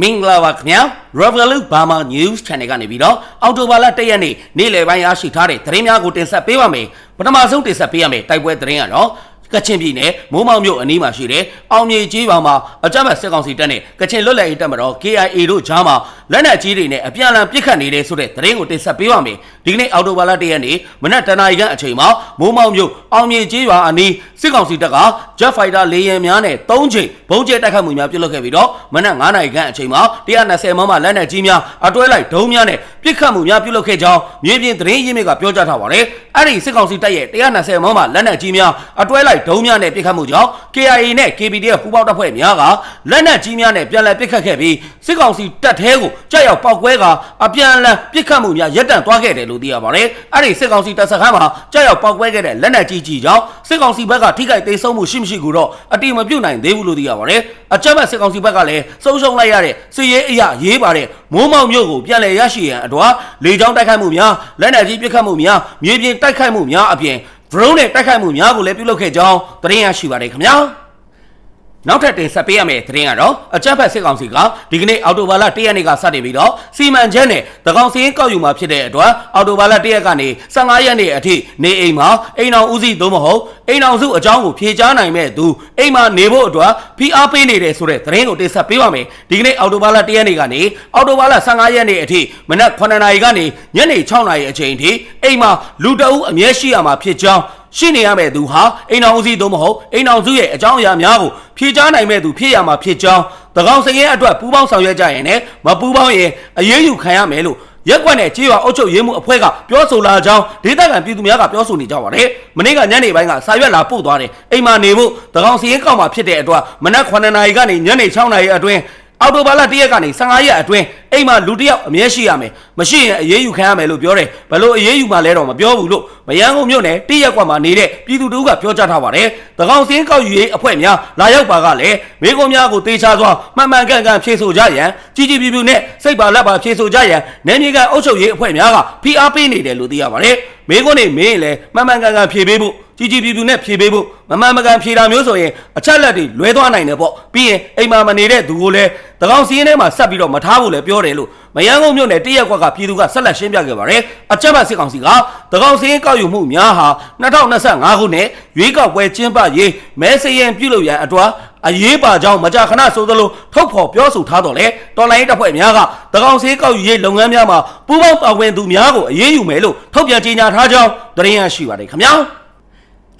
မင်္ဂလာပါခင်ဗျာ Revolut Burma News Channel ကနေပြီးတော့အော်တိုဘာလ၁ရက်နေ့နေ့လယ်ပိုင်းရရှိထားတဲ့သတင်းများကိုတင်ဆက်ပေးပါမယ်ပထမဆုံးတင်ဆက်ပေးရမယ်တိုက်ပွဲသတင်းကတော့ ကချင်ပြည်နယ်မိုးမောင်မြို့အနီးမှာရှိတဲ့အောင်မြေကြီးပါမှာအကြမ်းဖက်စစ်ကောင်စီတပ်နဲ့ကချင်လွတ်လပ်ရေးတပ်မတော် KIA တို့ကြားမှာလက်နက်ကြီးတွေနဲ့အပြန်အလှန်ပစ်ခတ်နေတဲ့ဆိုတဲ့သတင်းကိုတင်ဆက်ပေးပါမယ်ဒီကနေ့အော်တိုဘာလ၁ရက်နေ့မနက်တနာရီခန့်အချိန်မှာမိုးမောင်မြို့အောင်မြေကြီးပါအနီးစစ်ကောင်စီတပ်က Jet Fighter လေယာဉ်များနဲ့၃ချိန်ဘုံကျဲတိုက်ခတ်မှုများပြုလုပ်ခဲ့ပြီးတော့မနက်9နာရီခန့်အချိန်မှာ120မမလက်နက်ကြီးများအတွဲလိုက်ဒုံးများနဲ့ပစ်ခတ်မှုများပြုလုပ်ခဲ့ကြောင်းမြေပြင်သတင်းရင်းမြစ်ကပြောကြားထားပါတယ်။ အဲ့ဒီစစ်ကောင်စီတပ်ရဲ့120မမလက်နက်ကြီးများအတွဲလိုက်ဒုံးများနဲ့ပစ်ခတ်မှုကြောင့် KIA နဲ့ KPDF ပူးပေါင်းတပ်ဖွဲ့များကလက်နက်ကြီးများနဲ့ပြန်လည်ပစ်ခတ်ခဲ့ပြီးစစ်ကောင်စီတပ်ထဲကိုကြောက်ရောက်ပောက်ကွဲကအပြန်အလှန်ပစ်ခတ်မှုများရပ်တန့်သွားခဲ့တယ်လို့သိရပါတယ်။အဲ့ဒီစစ်ကောင်စီတပ်စခန်းမှာကြောက်ရောက်ပောက်ကွဲခဲ့တဲ့လက်နက်ကြီးကြီးကြောင့်စစ်ကောင်စီဘက်ကထိခိုက်သိမ်းဆုံးမှုရှိမရှိကိုတော့အတိမပြုတ်နိုင်သေးဘူးလို့သိရပါတယ်။အကြမ်းဖက်စစ်ကောင်စီဘက်ကလည်းဆုံးရှုံးလိုက်ရတဲ့စစ်ရေးအရာရေးပါတဲ့မိုးမောင်မြို့ကိုပြန်လည်ရရှိရန်အတွက်လေကြောင်းတိုက်ခိုက်မှုများလက်နက်ကြီးပစ်ခတ်မှုများမြေပြင်တိုက်ခိုက်မှုများအပြင် drone နဲ့တိုက်ခိုက်မှုများကိုလည်းပြုလုပ်ခဲ့ကြောင်းသတင်းရရှိပါတယ်ခင်ဗျာ။ နောက်ထပ်တင်ဆက်ပေးရမယ့်သတင်းကတော့အကြမ်းဖက်စစ်ကောင်စီကဒီကနေ့အော်တိုဘာလ၁ရက်နေ့ကစတင်ပြီးတော့စီမံချက်နဲ့တကောင်စင်းကောက်ယူမှာဖြစ်တဲ့အတွက်အော်တိုဘာလ၁ရက်ကနေ15ရက်နေ့အထိနေအိမ်မှာအိမ်အောင်ဦးစီးသို့မဟုတ်အိမ်အောင်စုအကြောင်းကိုဖြေကြားနိုင်မဲ့သူအိမ်မှာနေဖို့အတွက်ဖိအားပေးနေတယ်ဆိုတဲ့သတင်းကိုတင်ဆက်ပေးပါမယ်ဒီကနေ့အော်တိုဘာလ၁ရက်နေ့ကနေအော်တိုဘာလ15ရက်နေ့အထိမနက်9နာရီကနေညနေ6နာရီအချိန်ထိအိမ်မှာလူတအုပ်အမြဲရှိရမှာဖြစ်ကြောင်း ရှိနေရမယ့်သူဟာအိမ်အောင်ဦးစီးသို့မဟုတ်အိမ်အောင်စုရဲ့အကြောင်းအရာများကိုဖြေကြားနိုင်မဲ့သူဖြစ်ရမှာဖြစ်ကြောင်းတကောင်စရင်အတွက်ပူးပေါင်းဆောင်ရွက်ကြရင်လည်းမပူးပေါင်းရင်အရေးယူခံရမယ်လို့ရက်ကွက်နဲ့ကြေးရွာအုပ်ချုပ်ရေးမှုအဖွဲ့ကပြောဆိုလာကြောင်းဒေသခံပြည်သူများကပြောဆိုနေကြပါတယ်။မနေ့ကညနေပိုင်းကစာရွက်လာပို့သွားတယ်။အိမ်မှာနေဖို့တကောင်စရင်ကောက်မှာဖြစ်တဲ့အတွက်မနက်9နာရီကနေညနေ6နာရီအတွင်း အော်တိုဘာလ၁ရက်ကနေ15ရက်အတွင်းအိမ်မှာလူတစ်ယောက်အမြဲရှိရမယ်မရှိရင်အေးအေးယူခံရမယ်လို့ပြောတယ်ဘယ်လိုအေးအေးယူမှလဲတော့မပြောဘူးလို့မယန်းကုန်းမြို့နယ်တရက်ကွက်မှာနေတဲ့ပြည်သူတို့ကပြောကြားထားပါတယ်တကောင်စင်းကောက်ယူရေးအဖွဲ့များလာရောက်ပါကလည်းမိကုံများကိုတေချာစွာမှန်မှန်ကန်ကန်ဖြေဆိုကြရန်ကြီးကြီးပြူပြူနဲ့စိတ်ပါလက်ပါဖြေဆိုကြရန်နယ်မြေကန်အုပ်ချုပ်ရေးအဖွဲ့များကဖိအားပေးနေတယ်လို့သိရပါတယ်မိကုန်းနေမင်းလည်းမှန်မှန်ကန်ကန်ဖြေပေးဖို့ ကြီးကြီးပြူပြူနဲ့ဖြေပေးဖို့မမှန်မကန်ဖြေတာမျိုးဆိုရင်အချက်လက်တွေလွဲသွားနိုင်တယ်ပေါ့ပြီးရင်အိမ်မှာမနေတဲ့သူကိုလည်းတကောင်စီရင်ထဲမှာဆက်ပြီးတော့မထားဖို့လည်းပြောတယ်လို့မယန်းကုန်းမြို့နယ်တရက်ကွက်ကပြည်သူကဆက်လက်ရှင်းပြခဲ့ပါတယ်အချက်ပတ်စစ်ကောင်စီကတကောင်စီရင်ကောက်ယူမှုများဟာ2025ခုနှစ်ရွေးကောက်ပွဲကျင်းပရေးမဲစရင်ပြုလုပ်ရန်အတွက်အရေးပါကြောင်းမကြာခဏဆိုသလိုထုတ်ဖော်ပြောဆိုထားတော့လေတော်လိုင်းတပ်ဖွဲ့များကတကောင်စီကောက်ယူရေးလုပ်ငန်းများမှာပူးပေါင်းပါဝင်သူများကိုအရေးယူမယ်လို့ထုတ်ပြန်ကြေညာထားကြောင်းသတင်းရရှိပါတယ်ခင်ဗျာ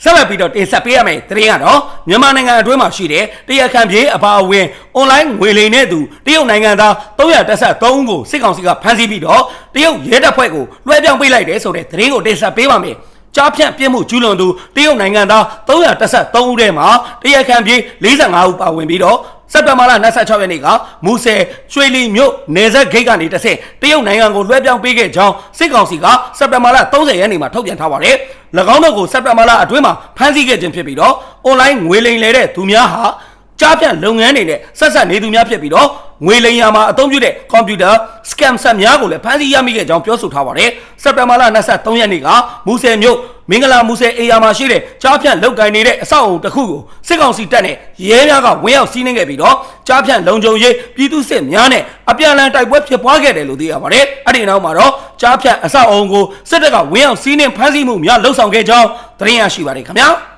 ဆက်လက်ပြီးတော့တင်ဆက်ပေးရမယ့်သတင်းကတော့မြန်မာနိုင်ငံအတွင်းမှာရှိတဲ့တရားခံပြေးအပါအဝင်အွန်လိုင်းငွေလိမ်တဲ့သူတရုတ်နိုင်ငံသား313ဦးကိုစစ်ကောင်စီကဖမ်းဆီးပြီးတော့တရုတ်ရဲတပ်ဖွဲ့ကိုလွှဲပြောင်းပေးလိုက်တယ်ဆိုတဲ့သတင်းကိုတင်ဆက်ပေးပါမယ် ကြားဖြန့်ပြစ်မှုကျူးလွန်သူတရုတ်နိုင်ငံသား313ဦးထဲမှာတရားခံပြေး45ဦးပါဝင်ပြီးတော့စက်တင်ဘာလ26ရက်နေ့ကမူဆယ်ရွှေလီမြို့နေဆက်ဂိတ်ကနေတဆင့်တရုတ်နိုင်ငံကိုလွှဲပြောင်းပေးခဲ့ကြောင်းစစ်ကောင်စီကစက်တင်ဘာလ30ရက်နေ့မှာထုတ်ပြန်ထားပါတယ်။၎င်းတို့ကိုစက်တင်ဘာလအတွင်းမှာဖမ်းဆီးခဲ့ခြင်းဖြစ်ပြီးတော့အွန်လိုင်းငွေလိမ်လေတဲ့သူများဟာကြားဖြန့်လုပ်ငန်းတွေနဲ့ဆက်ဆက်နေသူများဖြစ်ပြီးတော့ ငွေလိမ်ယာမှာအသုံးပြုတဲ့ကွန်ပျူတာ scam ဆက်များကိုလည်းဖမ်းဆီးရမိခဲ့ကြောင်းပြောဆိုထားပါတယ်။စက်တင်ဘာလ23ရက်နေ့ကမူဆယ်မြို့မင်္ဂလာမူဆယ်အေယာမှာရှိတဲ့ကြားဖြန့်လုပ်ကိုင်နေတဲ့အဆောက်အုံတစ်ခုကိုစစ်ကောင်စီတပ်နဲ့ရဲများကဝင်ရောက်စီးနင်းခဲ့ပြီးတော့ကြားဖြန့်လုံခြုံရေးပြည်သူစစ်များနဲ့အပြန်အလှန်တိုက်ပွဲဖြစ်ပွားခဲ့တယ်လို့သိရပါတယ်။အဲ့ဒီနောက်မှာတော့ကြားဖြန့်အဆောက်အုံကိုစစ်တပ်ကဝင်ရောက်စီးနင်းဖမ်းဆီးမှုများလှုပ်ဆောင်ခဲ့ကြောင်းသတင်းရရှိပါတယ်ခင်ဗျာ။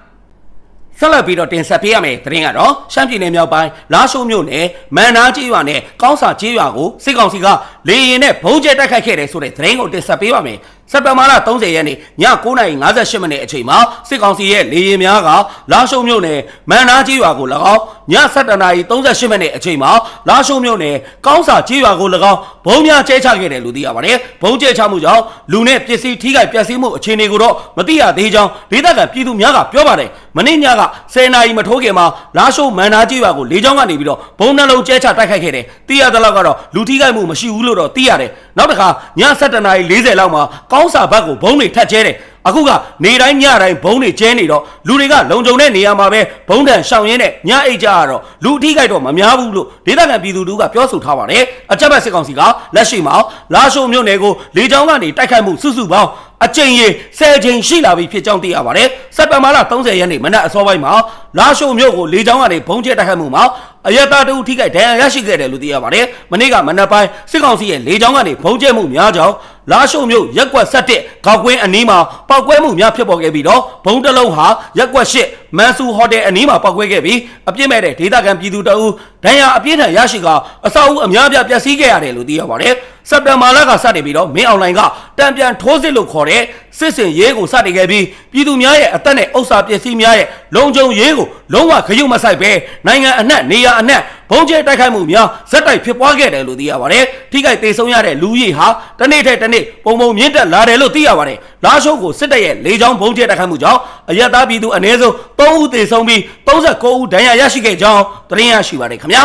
ဆက်လက်ပြီးတော့တင်ဆက်ပေးရမယ့်သတင်းကတော့ရှမ်းပြည်နယ်မြောက်ပိုင်းလာရှိုးမြို့နယ်မန်နာကြီးရွာနဲ့ကောင်းစာကြီးရွာကိုစစ်ကောင်စီကလေရင်နဲ့ဘုံကျဲတိုက်ခိုက်ခဲ့တယ်ဆိုတဲ့သတင်းကိုတင်ဆက်ပေးပါမယ်စက်တဘာလ30ရက်နေ့ည9:58မိနစ်အချိန်မှာစစ်ကောင်စီရဲ့လေရင်များကလာရှိုးမြို့နယ်မန်နာကြီးရွာကို၎င်း ည7:38မိနစ်အချိန်မှာလာရှိုးမြို့နယ်ကောင်းစာကြီးရွာကို၎င်းဘုံများကျဲချခဲ့တယ်လို့သိရပါတယ်ဘုံကျဲချမှုကြောင့်လူနဲ့ပစ္စည်းထိခိုက်ပျက်စီးမှုအခြေအနေကိုတော့မသိရသေးကြောင်းဒေသခံပြည်သူများကပြောပါတယ်မနေ့ညက10နာရီမထိုးခင်မှာလာရှိုးမန်နာကြီးရွာကိုလေကြောင်းကနေပြီးတော့ဘုံနှလုံးကျဲချတိုက်ခိုက်ခဲ့တယ်သိရသလောက်ကတော့လူထိခိုက်မှုမရှိဘူးလို့တော့သိရတယ်နောက်တစ်ခါည7နာရီ40လောက်မှာကောင်းစာဘက်ကိုဘုံတွေထတ်ကျဲတယ်အခုကနေတိုင်းညတိုင်းဘုံတွေကျဲနေတော့လူတွေကလုံခြုံတဲ့နေရာမှာပဲဘုံတန်ရှောင်ရင်းနဲ့ညအိတ်ကြရတော့လူအထိခိုက်တော့မများဘူးလို့ဒေသခံပြည်သူတို့ကပြောဆိုထားပါတယ်အကြက်ဘက်စစ်ကောင်စီကလက်ရှိမှာလာရှိုးမြို့နယ်ကိုလေကြောင်းကနေတိုက်ခိုက်မှုစုစုပေါင်းအကြိမ်ရေ10ကြိမ်ရှိလာပြီဖြစ်ကြောင်းသိရပါတယ်စက်တဘာလ30ရက်နေ့မနက်အစောပိုင်းမှာလာရှိုးမြို့ကိုလေကြောင်းကနေဘုံကျဲတိုက်ခိုက်မှုမှာအအယက်သားတဦးထိခိုက်ဒဏ်ရာရရှိခဲ့တယ်လို့သိရပါတယ်မနေ့ကမနက်ပိုင်းစစ်ကောင်စီရဲ့လေကြောင်းကနေဖုံးကျဲမှုများကြောင်း လာရှုံမြို့ရက်ကွက်ဆက်တစ်ကောက်ကွင်းအနီးမှာပောက်ကွဲမှုများဖြစ်ပေါ်ခဲ့ပြီးတော့ဘုံတစ်လုံးဟာရက်ကွက်ရှစ်မန်ဆူဟိုတယ်အနီးမှာပောက်ကွဲခဲ့ပြီးအပြစ်မဲ့တဲ့ဒေသခံပြည်သူတအူဒဏ်ရာအပြင်းထန်ရရှိကအဆောက်အဦအများအပြားပျက်စီးခဲ့ရတယ်လို့သိရပါတယ်စက်တင်ဘာလကစတင်ပြီးတော့မင်းအွန်လိုင်းကတံပြန်ထိုးစစ်လို့ခေါ်တဲ့စစ်စင်ရေးကိုစတင်ခဲ့ပြီးပြည်သူများရဲ့အသက်နဲ့ဥစ္စာပစ္စည်းများရဲ့လုံခြုံရေးကိုလုံးဝခရုမဆိုင်ပဲနိုင်ငံအနှံ့နေရာအနှံ့ ဘုံကျဲတိုက်ခိုက်မှုများဇက်တိုက်ဖြစ်ပွားခဲ့တယ်လို့သိရပါတယ်ထိခိုက်ဒေဆုံးရတဲ့လူကြီးဟာတစ်နေ့ထက်တစ်နေ့ပုံပုံမြင့်တက်လာတယ်လို့သိရပါတယ်လာရှုပ်ကိုစစ်တပ်ရဲ့လေကြောင်းဘုံကျဲတိုက်ခိုက်မှုကြောင့်အရက်သားပြည်သူအနည်းဆုံး3ဦးသေဆုံးပြီး39ဦးဒဏ်ရာရရှိခဲ့ကြောင်းသတင်းရရှိပါတယ်ခင်ဗျာ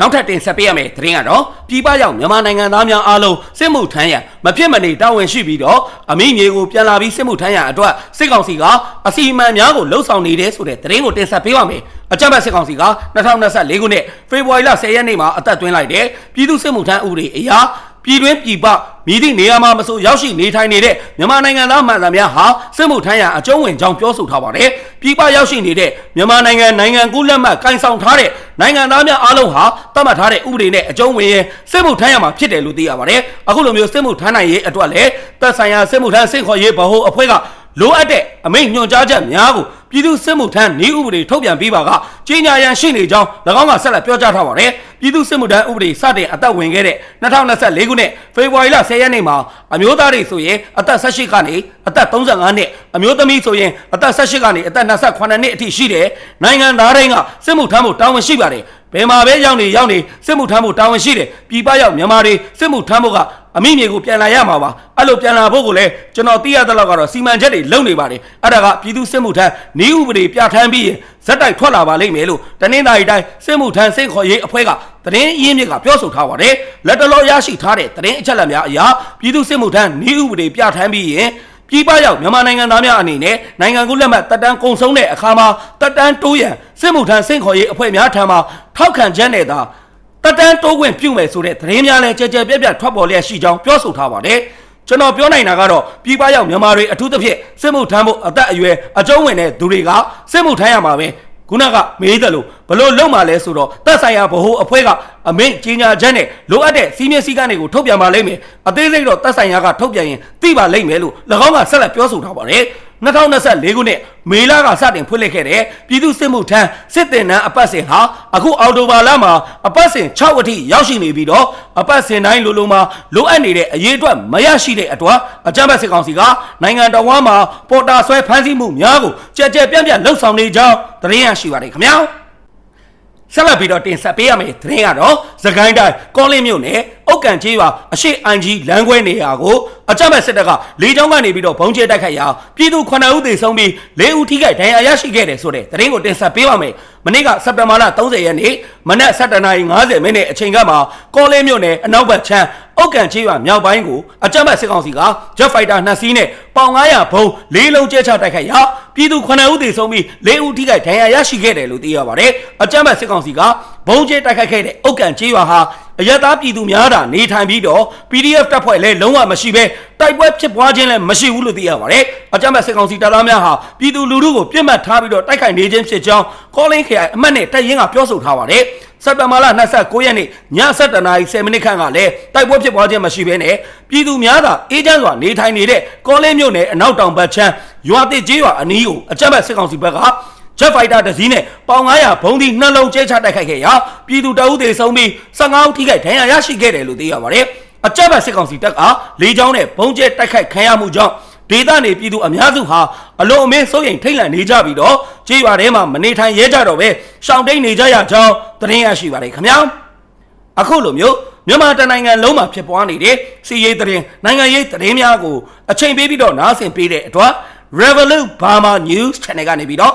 နောက်ထပ်တင်ဆက်ပေးရမယ့်သတင်းကတော့ပြည်ပရောက်မြန်မာနိုင်ငံသားများအားလုံးစစ်မှုထမ်းရန်မဖြစ်မနေတာဝန်ရှိပြီးတော့အမိမြေကိုပြန်လာပြီးစစ်မှုထမ်းရန်အတွက်စစ်ကောင်စီကအစီအမံများကိုလှုပ်ဆောင်နေတယ်ဆိုတဲ့သတင်းကိုတင်ဆက်ပေးပါမယ်။ အကြမ်းဖက်စစ်ကောင်စီက2024ခုနှစ်ဖေဖော်ဝါရီလ10ရက်နေ့မှာအသက်သွင်းလိုက်တဲ့ပြည်သူစစ်မှုထမ်းဥပဒေအရာပြည်တွင်းပြည်ပမြည်သည့်နေရာမှာမဆိုရောက်ရှိနေထိုင်နေတဲ့မြန်မာနိုင်ငံသားမှန်သမျှဟာစစ်မှုထမ်းရန်အကျုံးဝင်ကြောင်းပြောဆိုထားပါတယ်။ပြည်ပရောက်ရှိနေတဲ့မြန်မာနိုင်ငံနိုင်ငံကူးလက်မှတ်ကင်ဆောင်ထားတဲ့နိုင်ငံသားများအားလုံးဟာသတ်မှတ်ထားတဲ့ဥပဒေနဲ့အကျုံးဝင်ရင်စစ်မှုထမ်းရမှာဖြစ်တယ်လို့သိရပါတယ်။အခုလိုမျိုးစစ်မှုထမ်းနိုင်ရေးအတွက်လည်းသက်ဆိုင်ရာစစ်မှုထမ်းစင့်ခေါ်ရေးဗဟိုအဖွဲ့က လိုအပ်တဲ့အမိန့်ညွှန်ကြားချက်များကိုပြည်သူစစ်မှုထမ်းနေဥပဒေထုတ်ပြန်ပြီးပါကကြီးညာရန်ရှိနေကြောင်း၎င်းကဆက်လက်ပြောကြားထားပါတယ်။ပြည်သူစစ်မှုထမ်းဥပဒေစတင်အသက်ဝင်ခဲ့တဲ့2024ခုနှစ်ဖေဖော်ဝါရီလ10ရက်နေ့မှာအမျိုးသားတွေဆိုရင်အသက်18ကနေအသက်35နှစ်အမျိုးသမီးဆိုရင်အသက်18ကနေအသက်28နှစ်အထိရှိတဲ့နိုင်ငံသားတိုင်းကစစ်မှုထမ်းဖို့တာဝန်ရှိပါတယ်။ ဘယ်မှာပဲရောက်နေရောက်နေစစ်မှုထမ်းဖို့တာဝန်ရှိတယ်ပြည်ပရောက်မြန်မာတွေစစ်မှုထမ်းဖို့ကအမိမြေကိုပြန်လာရမှာပါအဲ့လိုပြန်လာဖို့ကိုလည်းကျွန်တော်သိရတဲ့လောက်ကတော့စီမံချက်တွေလုပ်နေပါတယ်အဲ့ဒါကပြည်သူစစ်မှုထမ်းနေဥပဒေပြဋ္ဌာန်းပြီးရင်ဇက်တိုက်ထွက်လာပါလိမ့်မယ်လို့တနင်္သာရီတိုင်းစစ်မှုထမ်းစိတ်ခေါ်ရေးအဖွဲ့ကသတင်းအရင်းမြစ်ကပြောဆိုထားပါတယ်လက်တလောရရှိထားတဲ့သတင်းအချက်အလက်များအရပြည်သူစစ်မှုထမ်းနေဥပဒေပြဋ္ဌာန်းပြီးရင် ပြည်ပရောက်မြန်မာနိုင်ငံသားများအနေနဲ့နိုင်ငံကူးလက်မှတ်တက်တန်းကုံဆုံးတဲ့အခါမှာတက်တန်းတိုးရန်စစ်မှုထမ်းစိတ်ခေါ်ရေးအဖွဲ့များထံမှထောက်ခံချက်နဲ့သာတက်တန်းတိုးခွင့်ပြုမယ်ဆိုတဲ့သတင်းများလည်းကြဲကြဲပြက်ပြက်ထွက်ပေါ်လျက်ရှိကြောင်းပြောဆိုထားပါတယ်ကျွန်တော်ပြောနိုင်တာကတော့ပြည်ပရောက်မြန်မာတွေအထူးသဖြင့်စစ်မှုထမ်းဖို့အသက်အရွယ်အကျုံးဝင်တဲ့သူတွေကစစ်မှုထမ်းရမှာပဲ ခုနကမေးတယ်လို့ဘလို့လုံမှာလဲဆိုတော့သက်ဆိုင်ရာဗဟိုအဖွဲ့ကအမိန့်ကြီးညာချက်နဲ့လိုအပ်တဲ့စီးမြင့်စည်းကမ်းတွေကိုထုတ်ပြန်ပါလိမ့်မယ်အသေးစိတ်တော့သက်ဆိုင်ရာကထုတ်ပြန်ရင်သိပါလိမ့်မယ်လို့၎င်းကဆက်လက်ပြောဆိုထားပါတယ် 2024ခုနှစ်မေလကစတင်ဖွင့်လှစ်ခဲ့တဲ့ပြည်သူစစ်မှုထမ်းစစ်တင်နန်းအပတ်စဉ်ဟာအခုအော်တိုဘာလမှာအပတ်စဉ်6အထိရောက်ရှိနေပြီးတော့အပတ်စဉ်တိုင်းလိုလိုမှာလိုအပ်နေတဲ့အရေးအတွက်မရရှိတဲ့အတွက်အကြမ်းဖက်စစ်ကောင်စီကနိုင်ငံတော်ဝန်မှာပေါ်တာဆွဲဖမ်းဆီးမှုများကိုကြက်ကြက်ပြန့်ပြန့်လှုပ်ဆောင်နေကြောင်းသတင်းရရှိပါတယ်ခင်ဗျာဆက်လက်ပြီးတော့တင်ဆက်ပေးရမယ့်သတင်းကတော့သခိုင်းတိုင်းကောလင်းမြို့နယ်အုတ်ကန်ကြီးရွာအရှိအန်ကြီးလမ်းခွဲနေရာကို အကြမ်းဖက်စစ်တပ်ကလေကြောင်းကနေပြီးတော့ဘုံကျဲတိုက်ခိုက်ရာပြည်သူ9ဦးသေဆုံးပြီး4ဦးထိခိုက်ဒဏ်ရာရရှိခဲ့တယ်ဆိုတဲ့သတင်းကိုတင်ဆက်ပေးပါမယ်။မနေ့ကစက်တင်ဘာလ30ရက်နေ့မနက်7:50မိနစ်အချိန်ကမှကောလင်းမြို့နယ်အနောက်ဘက်ခြမ်းအုတ်ကန်ချေးရွာမြောက်ပိုင်းကိုအကြမ်းဖက်စစ်ကောင်စီက Jet Fighter 2စီးနဲ့ပေါင်900ဘုံ၄လုံးကျဲချတိုက်ခိုက်ရာပြည်သူ9ဦးသေဆုံးပြီး4ဦးထိခိုက်ဒဏ်ရာရရှိခဲ့တယ်လို့သိရပါတယ်။အကြမ်းဖက်စစ်ကောင်စီကဘုံကျဲတိုက်ခိုက်ခဲ့တဲ့အုတ်ကန်ချေးရွာဟာ အရသားပြည်သူများတာနေထိုင်ပြီးတော့ PDF တပ်ဖွဲ့လည်းလုံးဝမရှိဘဲတိုက်ပွဲဖြစ်ပွားခြင်းလည်းမရှိဘူးလို့သိရပါတယ်။အကြမ်းဖက်စစ်ကောင်စီတပ်သားများဟာပြည်သူလူထုကိုပြစ်မှတ်ထားပြီးတော့တိုက်ခိုက်နေခြင်းဖြစ်ကြောင်းကောလင်းခရိုင်အမတ်နဲ့တပ်ရင်းကပြောဆိုထားပါတယ်။စက်တဘာလ29ရက်နေ့ည7:00နာရီ10မိနစ်ခန့်ကလည်းတိုက်ပွဲဖြစ်ပွားခြင်းမရှိဘဲနဲ့ပြည်သူများသာအေးချမ်းစွာနေထိုင်နေတဲ့ကောလင်းမြို့နယ်အနောက်တောင်ဘက်ခြမ်းရွာတစ်ကျေးရွာအနီးကိုအကြမ်းဖက်စစ်ကောင်စီဘက်က Jet Fighter တစ်စီးနဲ့ပေါင်900ဘုံဒီနှလုံးကျဲချတိုက်ခိုက်ခဲ့ရာပြည်သူတအုပ်တွေဆုံးပြီး15ဦးထိခိုက်ဒဏ်ရာရရှိခဲ့တယ်လို့သိရပါတယ်။အကြမ်းဖက်စစ်ကောင်စီတပ်ကလေကြောင်းနဲ့ဘုံကျဲတိုက်ခိုက်ခံရမှုကြောင့်ဒေသနေပြည်သူအများစုဟာအလွန်အမင်းစိုးရိမ်ထိတ်လန့်နေကြပြီးတော့ကြေးရွာထဲမှာမနေထိုင်ရဲကြတော့ပဲရှောင်တိန်နေကြရကြောင်းသတင်းရရှိပါတယ်ခင်ဗျာ။အခုလိုမျိုးမြန်မာတနိုင်ငံလုံးမှာဖြစ်ပွားနေတဲ့စီးရေးသတင်းနိုင်ငံရေးသတင်းများကိုအချိန်ပေးပြီးတော့နားဆင်ပေးတဲ့အတွက် Revolut Burma News Channel ကနေပြီးတော့